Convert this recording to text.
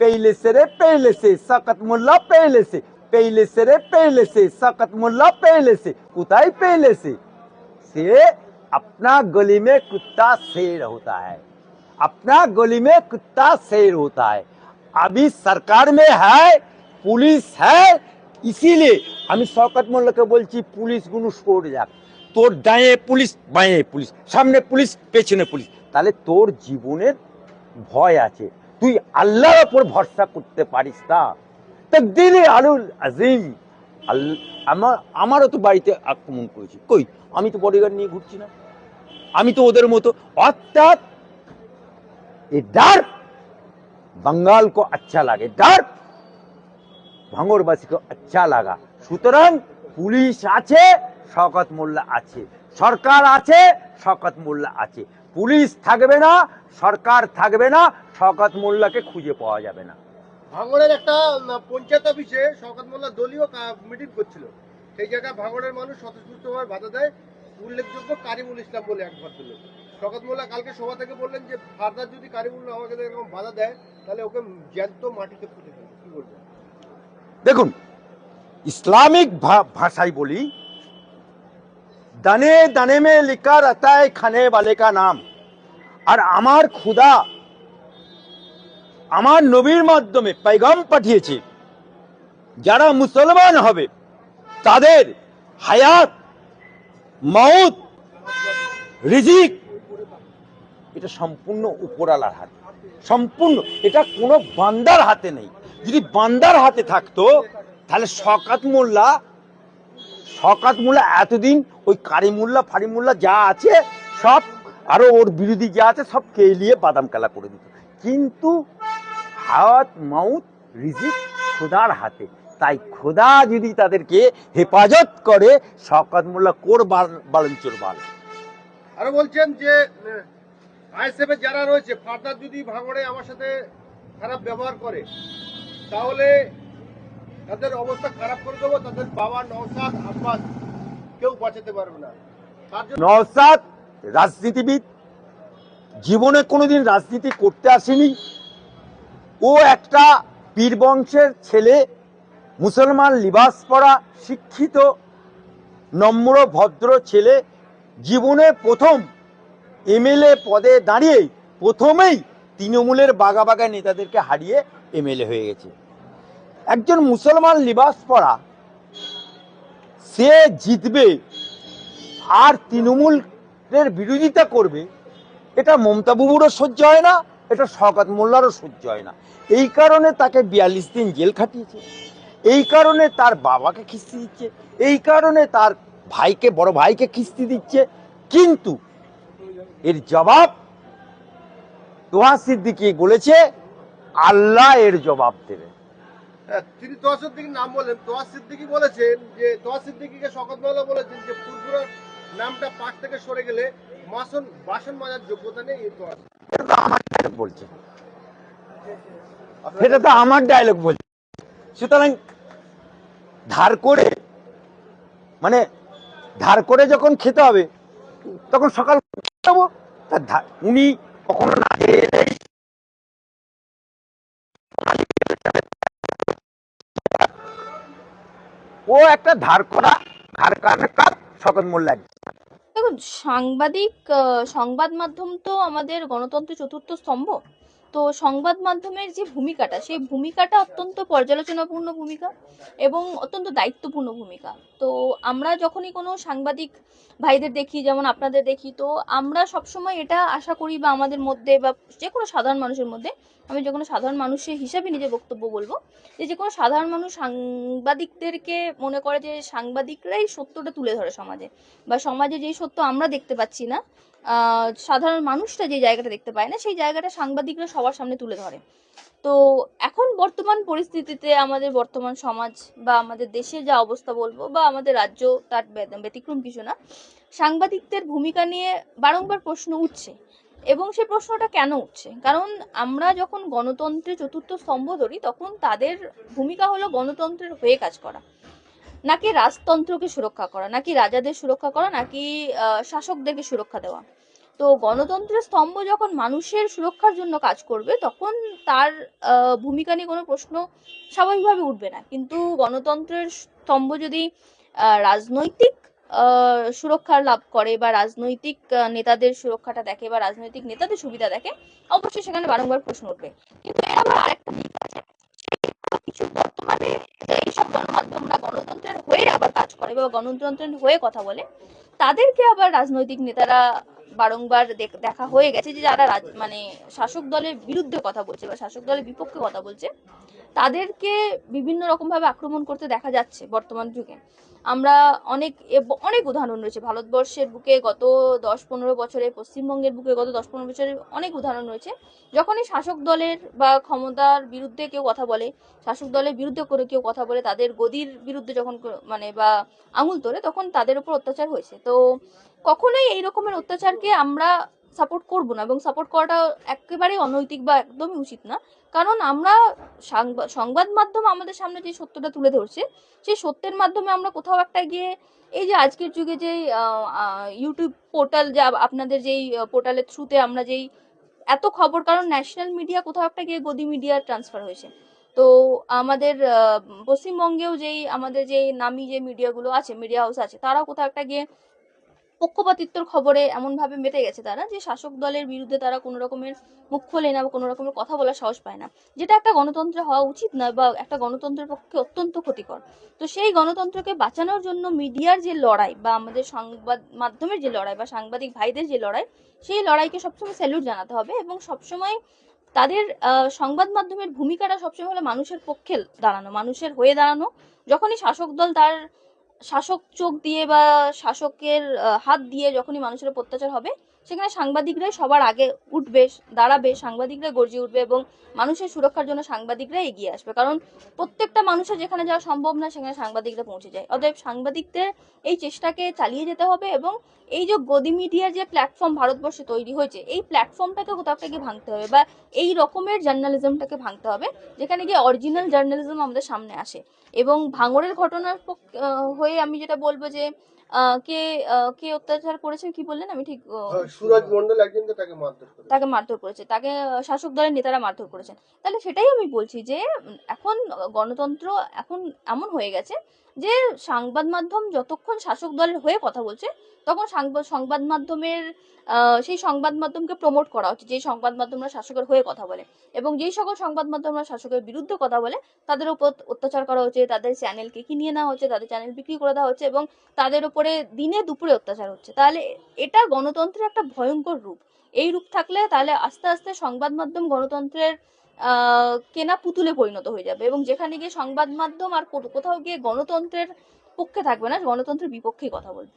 पहले से रे पहले से सकत मुल्ला पहले से पहले से रे पहले से सकत मुल्ला पहले से कुताई पहले से से अपना गली में कुत्ता शेर होता है अपना गली में कुत्ता शेर होता है अभी सरकार में है পুলিশ হ্যাঁ ইসিলে আমি শওকত মোল্লাকে বলছি পুলিশগুলো সরে যাক তোর ডায়ে পুলিশ বাঁয়ে পুলিশ সামনে পুলিশ পেছনে পুলিশ তাহলে তোর জীবনের ভয় আছে তুই আল্লাহর ওপর ভরসা করতে পারিস না তকদিরে আলুল আজিম আল- আমার আমারও তো বাড়িতে আক্রমণ করেছি কই আমি তো বডিগার্ড নিয়ে ঘুরছি না আমি তো ওদের মতো অর্থাৎ এ ডার बंगाल को अच्छा लगे डर ভাঙরবাসীকে আচ্ছা লাগা সুতরাং পুলিশ আছে শকত মোল্লা আছে সরকার আছে শকত মোল্লা আছে পুলিশ থাকবে না সরকার থাকবে না শকত মোল্লাকে খুঁজে পাওয়া যাবে না। ভাঙড়ের একটা পঞ্চায়েত অফিসে শওকত মোল্লা দলীয় মিটিং করছিল। সেই জায়গায় ভাঙড়ের মানুষ স্বতঃস্ফূর্তভাবে বাধা দেয়। উল্লেখযোগ্য কারিমুল ইসলাম বলে এক ভদ্রলোক। শওকত মোল্লা কালকে সভা থেকে বললেন যে ফার্দার যদি কারিমুল আমাকে এরকম বাধা দেয় তাহলে ওকে জ্যান্ত মাটিতে পুঁতে ফেলবে। কি বলবেন দেখুন ইসলামিক ভাষায় বলি দানে দানে মে লিখা रहता है খানে वाले का নাম আর আমার খুদা আমার নবীর মাধ্যমে पैगाम পাঠিয়েছে যারা মুসলমান হবে তাদের হায়াত মাউত রিজিক এটা সম্পূর্ণ উপরালার হাতে সম্পূর্ণ এটা কোনো বান্দার হাতে নেই যদি বান্দার হাতে থাকতো তাহলে শকাত মোল্লা শকাত মোল্লা এতদিন ওই কারি কারিমুল্লা ফারিমুল্লা যা আছে সব, আরও ওর বিরোধী যা আছে সব কেলিয়ে বাদাম কালা করে দিত। কিন্তু হায়াত মাউত রিজিক খোদার হাতে। তাই খোদা যদি তাদেরকে হেফাজত করে, শকাত মোল্লা কোর বালঞ্চর বাল। আরও বলছেন যে, আইএসএফ যারা রয়েছে ফার্দার যদি ভাঙড়ে আমার সাথে খারাপ ব্যবহার করে, তাহলে তাদের অবস্থা খারাপ করে দেবো, তাদের বাবা নওসাদ আব্বাস কেউ বাঁচাতে পারবে না। নওসাদ রাজনীতিবিদ। জীবনে কোনোদিন রাজনীতি করতে আসেনি। ও একটা পীর বংশের ছেলে, মুসলমান লিবাস পরা শিক্ষিত, নম্র, ভদ্র ছেলে। জীবনে প্রথম এমএলএ পদে দাঁড়িয়ে প্রথমেই তৃণমূলের বাগা বাগা নেতাদেরকে হারিয়ে এমএলএ হয়ে গেছে। একজন মুসলমান লিবাস পরা সে জিতবে আর তৃণমূলের বিরোধিতা করবে, এটা মমতা বুবুরও সহ্য হয় না, এটা শওকত মোল্লারও সহ্য হয় না। এই কারণে তাকে বিয়াল্লিশ দিন জেল খাটিয়েছে, এই কারণে তার বাবাকে খিস্তি দিচ্ছে, এই কারণে তার ভাইকে, বড় ভাইকে খিস্তি দিচ্ছে। কিন্তু এর জবাব তোহা সিদ্দিকি বলেছে, আল্লাহ এর জবাব দেবে। তিনি তোয়া সিদ্দিকির নাম বললেন তোয়া সিদ্দিকি বলেছেন যে তোয়া সিদ্দিকিকে শকত মাওলা বলেছেন যে ফুরফুরার নামটা পাশ থেকে সরে গেলে মাসন বাসন মাজার যোগ্যতা নেই এই তোয়া আমার ডায়লগ বলছে। সেটা তো আমার ডায়লগ বলছে। সুতরাং ধার করে মানে ধার করে যখন খেতে হবে, তখন সকাল খাব উনি কখনো না খেয়ে ও একটা ধার করা ধার কাপ সকল মোল্লা দেখুন, সাংবাদিক সংবাদ মাধ্যম তো আমাদের গণতন্ত্রের চতুর্থ স্তম্ভ। তো সংবাদ মাধ্যমের যে ভূমিকাটা, সেই ভূমিকাটা অত্যন্ত পর্যালোচনাপূর্ণ ভূমিকা এবং অত্যন্ত দায়িত্বপূর্ণ ভূমিকা। তো আমরা যখনই কোনো সাংবাদিক ভাইদের দেখি, যেমন আপনাদের দেখি, তো আমরা সবসময় এটা আশা করি বা আমাদের মধ্যে বা যে কোনো সাধারণ মানুষের মধ্যে, আমি যে কোনো সাধারণ মানুষের হিসাবে নিজের বক্তব্য বলব, যে যে কোনো সাধারণ মানুষ সাংবাদিকদেরকে মনে করে যে সাংবাদিকরাই সত্যটা তুলে ধরে সমাজে বা সমাজে যেই সত্য আমরা দেখতে পাচ্ছি না সাধারণ মানুষটা যে জায়গাটা দেখতে পায় না, সেই জায়গাটা সাংবাদিকরা সবার সামনে তুলে ধরে। তো এখন বর্তমান পরিস্থিতিতে আমাদের বর্তমান সমাজ বা আমাদের দেশে যা অবস্থা বলব বা আমাদের রাজ্য তার ব্যতিক্রম কিছু না, সাংবাদিকদের ভূমিকা নিয়ে বারংবার প্রশ্ন উঠছে এবং সে প্রশ্নটা কেন উঠছে? কারণ আমরা যখন গণতন্ত্রের চতুর্থ স্তম্ভ ধরি, তখন তাদের ভূমিকা হলো গণতন্ত্রের হয়ে কাজ করা। নাকি রাজতন্ত্রকে সুরক্ষা করা, নাকি রাজাদের সুরক্ষা করা, নাকি শাসকদেরকে সুরক্ষা দেওয়া। তো গণতন্ত্রের স্তম্ভ যখন মানুষের সুরক্ষার জন্য কাজ করবে, তখন তার ভূমিকা নিয়ে কোনো প্রশ্ন স্বাভাবিকভাবে উঠবে না। কিন্তু গণতন্ত্রের স্তম্ভ যদি রাজনৈতিক সুরক্ষা লাভ করে বা রাজনৈতিক নেতাদের সুরক্ষাটা দেখে বা রাজনৈতিক নেতাদের সুবিধা দেখে, অবশ্যই সেখানে বারংবার প্রশ্ন উঠবে। কিন্তু এর আবার আরেকটা দিক আছে কিছু বর্তমানে এইসব গণমাধ্যমরা গণতন্ত্রের হয়ে আবার কাজ করে বা গণতন্ত্রের হয়ে কথা বলে, তাদেরকে আবার রাজনৈতিক নেতারা বারংবার দেখ- হয়ে গেছে যে যারা মানে শাসক দলের বিরুদ্ধে কথা বলছে বা শাসক দলের বিপক্ষে কথা বলছে, তাদেরকে বিভিন্ন রকম ভাবে আক্রমণ করতে দেখা যাচ্ছে বর্তমান যুগে। আমরা অনেক অনেক উদাহরণ রয়েছে। ভারতবর্ষের বুকে গত দশ পনেরো বছরে, পশ্চিমবঙ্গের বুকে গত দশ পনেরো বছরে অনেক উদাহরণ রয়েছে। যখনই শাসক দলের বা ক্ষমতার বিরুদ্ধে কেউ কথা বলে, শাসক দলের বিরুদ্ধে করে কেউ কথা বলে, তাদের গদির বিরুদ্ধে যখন মানে বা আঙুল তোলে, তখন তাদের উপর অত্যাচার হয়েছে। তো কখনোই এই রকমের অত্যাচারকে আমরা সাপোর্ট করব না এবং সাপোর্ট করাটা একেবারেই অনৈতিক বা একদমই উচিত না। কারণ আমরা সংবাদ মাধ্যম আমাদের সামনে যে সত্যটা তুলে ধরছে, সেই সত্যের মাধ্যমে আমরা কোথাও একটা গিয়ে এই যে আজকের যুগে যে ইউটিউব পোর্টাল যা আপনাদের যেই পোর্টালের থ্রুতে আমরা যেই, এত খবর, কারণ ন্যাশনাল মিডিয়া কোথাও একটা গিয়ে গদি মিডিয়া ট্রান্সফার হয়েছে। তো আমাদের পশ্চিমবঙ্গেও যেই, আমাদের যে নামি যে মিডিয়াগুলো আছে মিডিয়া হাউস আছে, তারাও কোথাও একটা গিয়ে পক্ষপাতিত্বর খবরে এমন ভাবে মেতে গেছে তারা যে শাসক দলের বিরুদ্ধে তারা কোনো রকমের মুখ খোলে না বা কোনো রকমের কথা বলার সাহস পায় না। যেটা একটা গণতন্ত্রে হওয়া উচিত নয় বা একটা গণতন্ত্রের পক্ষে অত্যন্ত ক্ষতিকর। তো সেই গণতন্ত্রকে বাঁচানোর জন্য মিডিয়ার যে লড়াই বা আমাদের সংবাদ মাধ্যমের যে লড়াই বা সাংবাদিক ভাইদের যে লড়াই, সেই লড়াইকে সবসময় স্যালুট জানাতে হবে এবং সবসময় তাদের সংবাদ মাধ্যমের ভূমিকাটা সবসময় হলো মানুষের পক্ষে দাঁড়ানো, মানুষের হয়ে দাঁড়ানো। যখনই শাসক দল তার শাসক চোখ দিয়ে বা শাসকের হাত দিয়ে যখনই মানুষের অত্যাচার হবে সেখানে সাংবাদিকরাই সবার আগে উঠবে, দাঁড়াবে, সাংবাদিকরা গর্জে উঠবে এবং মানুষের সুরক্ষার জন্য সাংবাদিকরা এগিয়ে আসবে। কারণ প্রত্যেকটা মানুষের যেখানে যাওয়া সম্ভব না, সেখানে সাংবাদিকরা পৌঁছে যায়। অতএব সাংবাদিকদের এই চেষ্টাকে চালিয়ে যেতে হবে এবং এই যে গদি মিডিয়ার যে প্ল্যাটফর্ম ভারতবর্ষে তৈরি হয়েছে, এই প্ল্যাটফর্মটাকে কোথাও গিয়ে ভাঙতে হবে বা এই রকমের জার্নালিজমটাকে ভাঙতে হবে, যেখানে গিয়ে অরিজিনাল জার্নালিজম আমাদের সামনে আসে। এবং ভাঙড়ের ঘটনার হয়ে আমি যেটা বলব যে কে আহ, কে অত্যাচার করেছেন কি বললেন? আমি ঠিক সুরজ মন্ডল একজনকে তাকে মারধর করেছে। তাকে মারধর করেছে। তাকে শাসক দলের নেতারা মারধর করেছেন। তাহলে সেটাই আমি বলছি যে এখন গণতন্ত্র এখন এমন হয়ে গেছে যে সংবাদ মাধ্যম যতক্ষণ শাসক দলের হয়ে কথা বলছে, তখন সাংবাদ মাধ্যমের সেই সংবাদ মাধ্যমকে প্রমোট করা হচ্ছে, যে সংবাদ মাধ্যমরা শাসকের হয়ে কথা বলে। এবং যেই সকল সংবাদ মাধ্যমরা শাসকের বিরুদ্ধে কথা বলে, তাদের উপর অত্যাচার করা হচ্ছে, তাদের চ্যানেলকে কিনিয়ে নেওয়া হচ্ছে, তাদের চ্যানেল বিক্রি করে দেওয়া হচ্ছে এবং তাদের উপরে দিনে দুপুরে অত্যাচার হচ্ছে। তাহলে এটা গণতন্ত্রের একটা ভয়ঙ্কর রূপ। এই রূপ থাকলে তাহলে আস্তে আস্তে সংবাদ মাধ্যম গণতন্ত্রের কেনা পুতুলে পরিণত হয়ে যাবে এবং যেখানে গিয়ে সংবাদ মাধ্যম আর কোথাও গিয়ে গণতন্ত্রের পক্ষে থাকবে না, গণতন্ত্রের বিপক্ষে কথা বলবে।